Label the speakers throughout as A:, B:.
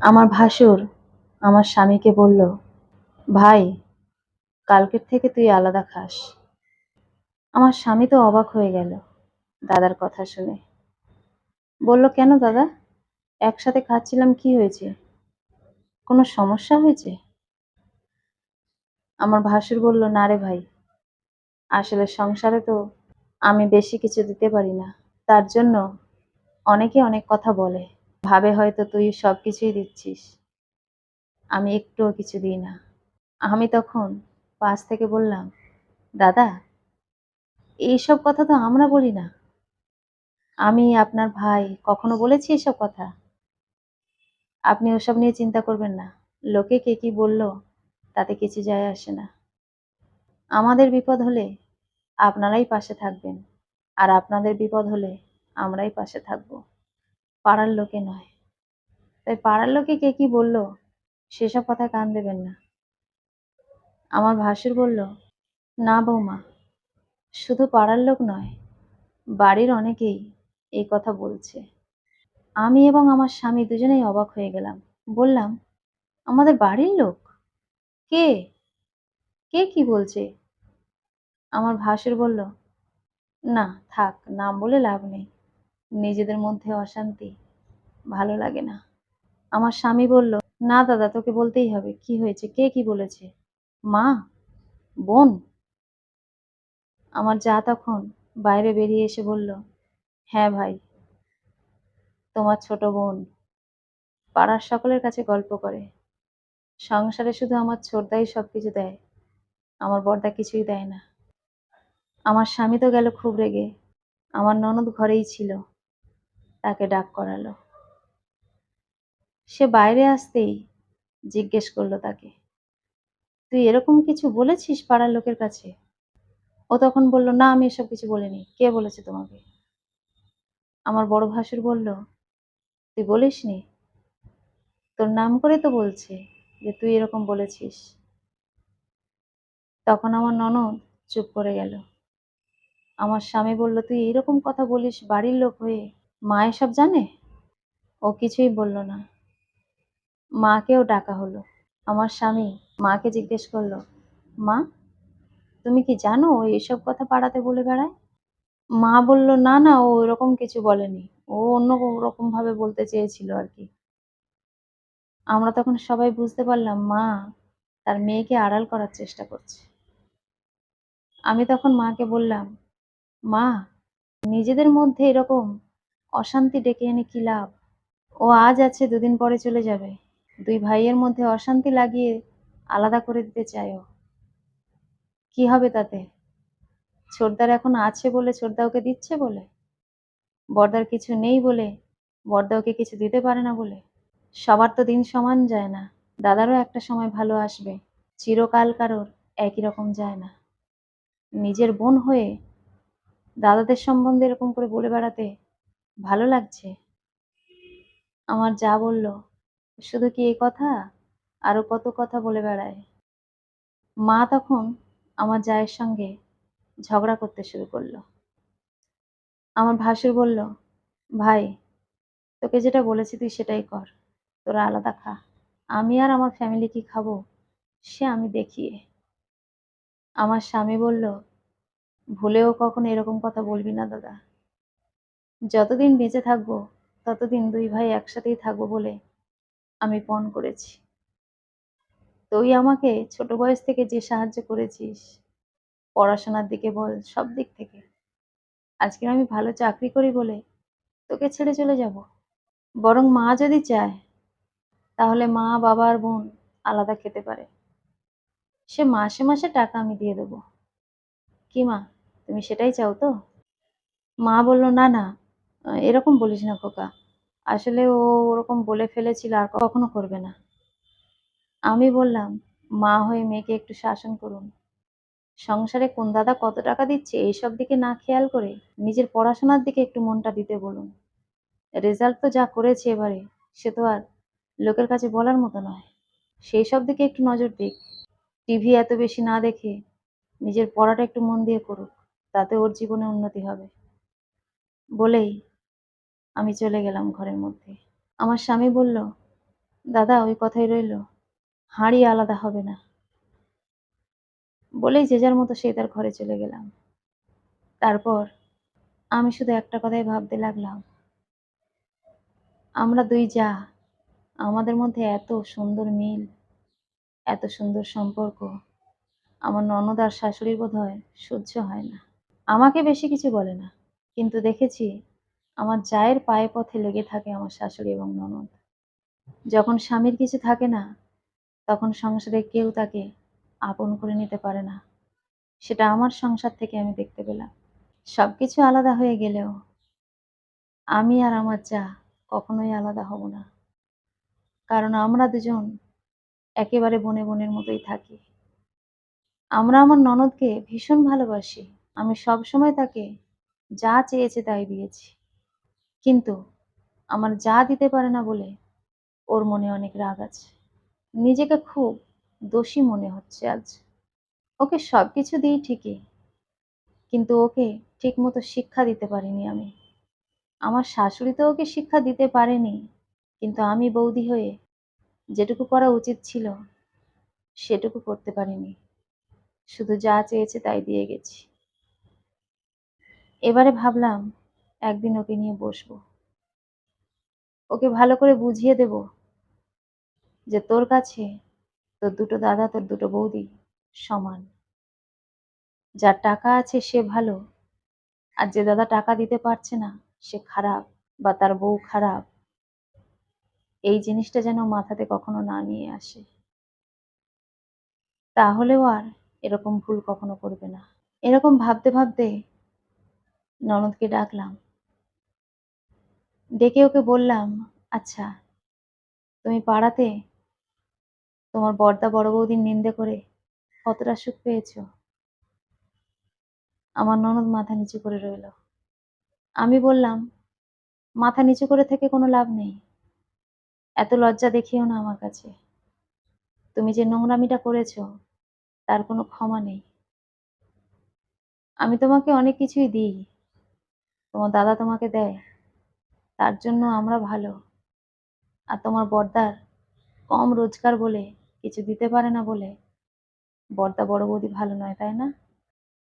A: আমার ভাসুর আমার স্বামীকে বলল, ভাই, কালকের থেকে তুই আলাদা খাস। আমার স্বামী তো অবাক হয়ে গেল দাদার কথা শুনে। বলল, কেন দাদা? একসাথে খাচ্ছিলাম, কি হয়েছে? কোনো সমস্যা হয়েছে? আমার ভাসুর বলল, না রে ভাই, আসলে সংসারে তো আমি বেশি কিছু দিতে পারি না। তার জন্য অনেকে অনেক কথা বলে। ভাবে হয়তো তুই সব কিছুই দিচ্ছিস। আমি একটুও কিছু দিই না। আমি তখন পাশ থেকে বললাম, দাদা, এইসব কথা তো আমরা বলি না। আমি আপনার ভাই, কখনো বলেছি এসব কথা? আপনি ওসব নিয়ে চিন্তা করবেন না। লোকে কে কি বলল, তাতে কিছু যায় আসে না। আমাদের বিপদ হলে আপনারাই পাশে থাকবেন, আর আপনাদের বিপদ হলে আমরাই পাশে থাকব। পাড়ার লোকে নয়। তাই পাড়ার লোকে কে কি বলল? সেসব কথায় কান দেবেন না। আমার ভাসুর বলল, না বৌমা, শুধু পাড়ার লোক নয়, বাড়ির অনেকেই এই কথা বলছে। আমি এবং আমার স্বামী দুজনেই অবাক হয়ে গেলাম। বললাম, আমাদের বাড়ির লোক? কে? কে কি বলছে? আমার ভাসুর বলল, না, থাক, নাম বলে লাভ নেই। নিজেদের মধ্যে অশান্তি, ভালো লাগে না। আমার স্বামী বলল, না দাদা, তোকে বলতেই হবে। কি হয়েছে? কে কি বলেছে? মা, বোন। আমার যা তখন বাইরে বেরিয়ে এসে বলল হ্যাঁ ভাই, তোমার ছোট বোন পাড়ার সকলের কাছে গল্প করে। সংসারে শুধু আমার ছোটদাই সব কিছু দেয়, আমার বড়দা কিছুই দেয় না। আমার স্বামী তো গেল খুব রেগে, আমার ননদ ঘরেই ছিল। তাকে ডাক করালো। সে বাইরে আসতেই জিজ্ঞেস করল তাকে, তুই এরকম কিছু বলেছিস পাড়ার লোকের কাছে? ও তখন বলল, না, আমি এসব কিছু বলিনি। কে বলেছে তোমাকে? আমার বড় ভাসুর বলল, তুই বলিসনি? তোর নাম করে তো বলছে যে তুই এরকম বলেছিস। তখন আমার ননদ চুপ করে গেল। আমার স্বামী বলল, তুই এইরকম কথা বলিস বাড়ির লোক হয়ে? মা এসব জানে? ও কিছুই বলল না। মাকেও ডাকা হলো। আমার স্বামী মাকে জিজ্ঞেস করল, মা, তুমি কি জানো ও এসব কথা পাড়াতে বলে বেড়ায়? মা বলল, না না, ও এরকম কিছু বলেনি। ও অন্য রকম ভাবে বলতে চেয়েছিল আর কি। আমরা তখন সবাই বুঝতে পারলাম, মা তার মেয়েকে আড়াল করার চেষ্টা করছে। আমি তখন মাকে বললাম, মা, নিজেদের মধ্যে এরকম অশান্তি ডেকে এনে কি লাভ? ও আজ আছে, দুদিন পরে চলে যাবে। দুই ভাইয়ের মধ্যে অশান্তি লাগিয়ে আলাদা করে দিতে চায় ও। কি হবে তাতে? ছোটদার এখন আছে বলে ছোটদা ওকে দিচ্ছে বলে? বড়দার কিছু নেই বলে বড়দা ওকে কিছু দিতে পারে না বলে? সবার তো দিন সমান যায় না। দাদারও একটা সময় ভালো আসবে। চিরকাল কারোর একই রকম যায় না। নিজের বোন হয়ে দাদাদের সম্বন্ধে এরকম করে বলে বেড়াতে ভালো লাগছে। আমার যা বলল, শুধু কি এই কথা? আরও কত কথা বলে বেড়ায়। মা তখন আমার জায়ের সঙ্গে ঝগড়া করতে শুরু করল। আমার ভাসুর বলল, ভাই, তোকে যেটা বলেছি তুই সেটাই কর। তোরা আলাদা খা। আমি আর আমার ফ্যামিলি কি খাব, সে আমি দেখিয়ে। আমার স্বামী বলল, ভুলেও কখনো এরকম কথা বলবি না দাদা। যতদিন বেঁচে থাকব, ততদিন দুই ভাই একসাথেই থাকব বলে আমি পণ করেছি। তুই আমাকে ছোট বয়স থেকে যে সাহায্য করেছিস, পড়াশোনার দিকে বল, সব দিক থেকে। আজকে আমি ভালো চাকরি করি বলে তোকে ছেড়ে চলে যাব। বরং মা যদি চায়, তাহলে মা, বাবা আর বোন আলাদা খেতে পারে। সে মাসে মাসে টাকা আমি দিয়ে দেবো। কি মা, তুমি সেটাই চাও তো? মা বলল, না না এরকম বলিস না খোকা। আসলে ও ওরকম বলে ফেলেছিল, আর কখনো করবে না। আমি বললাম, মা হয়ে মেয়েকে একটু শাসন করুন। সংসারে কোন দাদা কত টাকা দিচ্ছে, এইসব দিকে না খেয়াল করে নিজের পড়াশোনার দিকে একটু মনটা দিতে বলুন। রেজাল্ট তো যা করেছে এবারে, সে তো আর লোকের কাছে বলার মতো নয়। সেই সব দিকে একটু নজর দিক। টিভি এত বেশি না দেখে নিজের পড়াটা একটু মন দিয়ে করুক, তাতে ওর জীবনে উন্নতি হবে। বলেই আমি চলে গেলাম ঘরের মধ্যে। আমার স্বামী বলল, দাদা, ওই কথাই রইল, হাঁড়ি আলাদা হবে না। বলেই যে যার মতো সে তার ঘরে চলে গেলাম। তারপর আমি শুধু একটা কথাই ভাবতে লাগলাম। আমরা দুই যা, আমাদের মধ্যে এত সুন্দর মিল, এত সুন্দর সম্পর্ক, আমার ননদ আর শাশুড়ির বোধ হয় সহ্য হয় না। আমাকে বেশি কিছু বলে না, কিন্তু দেখেছি আমার জায়ের পায়ে পথে লেগে থাকে আমার শাশুড়ি এবং ননদ। যখন স্বামীর কিছু থাকে না, তখন সংসারে কেউ তাকে আপন করে নিতে পারে না। সেটা আমার সংসার থেকে আমি দেখতে পেলাম। সব কিছু আলাদা হয়ে গেলেও আমি আর আমার যা, কখনোই আলাদা হব না। কারণ আমরা দুজন একেবারে বনে বনের মতোই থাকি। আমরা আমার ননদকে ভীষণ ভালোবাসি। আমি সব সময় তাকে যা চেয়েছে তাই দিয়েছি। কিন্তু আমার যা দিতে পারে না বলে ওর মনে অনেক রাগ আছে। নিজেকে খুব দোষী মনে হচ্ছে আজ। ওকে সব কিছু দিই ঠিকই, কিন্তু ওকে ঠিকমতো শিক্ষা দিতে পারিনি আমি। আমার শাশুড়ি তো ওকে শিক্ষা দিতে পারেনি, কিন্তু আমি বৌদি হয়ে যেটুকু করা উচিত ছিল সেটুকু করতে পারিনি। শুধু যা চেয়েছে তাই দিয়ে গেছি। এবারে ভাবলাম একদিন ওকে নিয়ে বসবো। ওকে ভালো করে বুঝিয়ে দেব যে তোর কাছে তোর দুটো দাদা, তোর দুটো বৌদি সমান। যার টাকা আছে সে ভালো, আর যে দাদা টাকা দিতে পারছে না, সে খারাপ বা তার বউ খারাপ। এই জিনিসটা যেন মাথাতে কখনো না নিয়ে আসে। তাহলেও আর এরকম ভুল কখনো করবে না। এরকম ভাবতে ভাবতে ননদকে ডাকলাম ডেকে ওকে বললাম আচ্ছা তুমি পাড়াতে তোমার বর্দা বড় বৌদির নিন্দে করে কতটা সুখ পেয়েছ? আমার ননদ মাথা নিচু করে রইল। আমি বললাম, মাথা নিচু করে থেকে কোনো লাভ নেই। এত লজ্জা দেখিও না আমার কাছে। তুমি যে নোংরামিটা করেছ, তার কোনো ক্ষমা নেই। আমি তোমাকে অনেক কিছুই দিই। তোমার দাদা তোমাকে দেয়। তার জন্য আমরা ভালো। আর তোমার বর্দার কম রোজগার বলে কিছু দিতে পারে না বলে। বর্দা বড় বৌদি ভালো নয়, তাই না?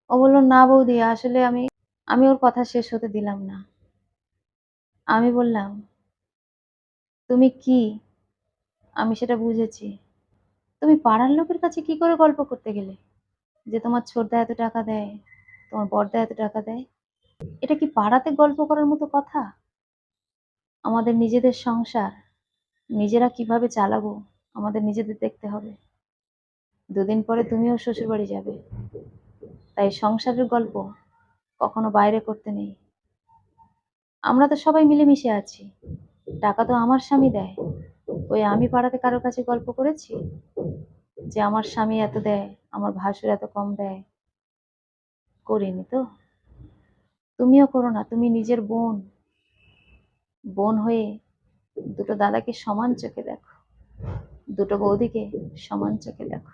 A: ও বলল, না বৌদি, আসলে আমি আমি ওর কথা শেষ হতে দিলাম না। আমি বললাম, তুমি কি? আমি সেটা বুঝেছি। তুমি পাড়ার লোকের কাছে কি করে গল্প করতে গেলে? যে তোমার ছোটদা এত টাকা দেয়, তোমার বড়দা এত টাকা দেয়, এটা কি পাড়াতে গল্প করার মতো কথা? আমাদের নিজেদের সংসার নিজেরা কীভাবে চালাবো, আমাদের নিজেদের দেখতে হবে। দুদিন পরে তুমিও শ্বশুর বাড়ি যাবে। তাই সংসারের গল্প কখনো বাইরে করতে নেই। আমরা তো সবাই মিলেমিশে আছি। টাকা তো আমার স্বামী দেয়। ওই আমি পাড়াতে কারোর কাছে গল্প করেছি? যে আমার স্বামী এত দেয়, আমার ভাসুর এত কম দেয়। করিনি তো। তুমিও করো না, তুমি নিজের বোন। বোন হয়ে দুটো দাদাকে সমান চোখে দেখো, দুটো বৌদিকে সমান চোখে দেখো।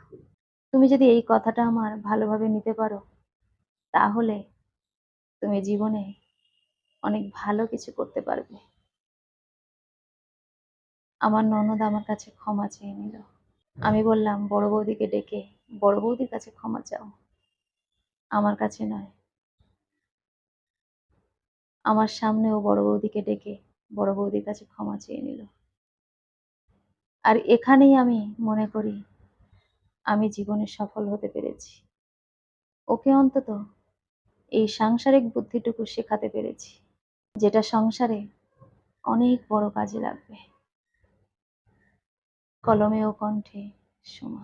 A: তুমি যদি এই কথাটা আমার ভালোভাবে নিতে পারো, তাহলে তুমি জীবনে অনেক ভালো কিছু করতে পারবে। আমার ননদ আমার কাছে ক্ষমা চেয়ে নিল। আমি বললাম, বড় বৌদিকে ডেকে বড় বৌদির কাছে ক্ষমা চাও। আমার কাছে নয়। আমার সামনেও বড় বৌদিকে ডেকে বড় বৌদির কাছে ক্ষমা চেয়ে নিল। আর এখানেই আমি মনে করি, আমি জীবনে সফল হতে পেরেছি। ওকে অন্তত এই সাংসারিক বুদ্ধিটুকু শেখাতে পেরেছি, যেটা সংসারে অনেক বড় কাজে লাগবে। কলমে ও কণ্ঠে সোমা।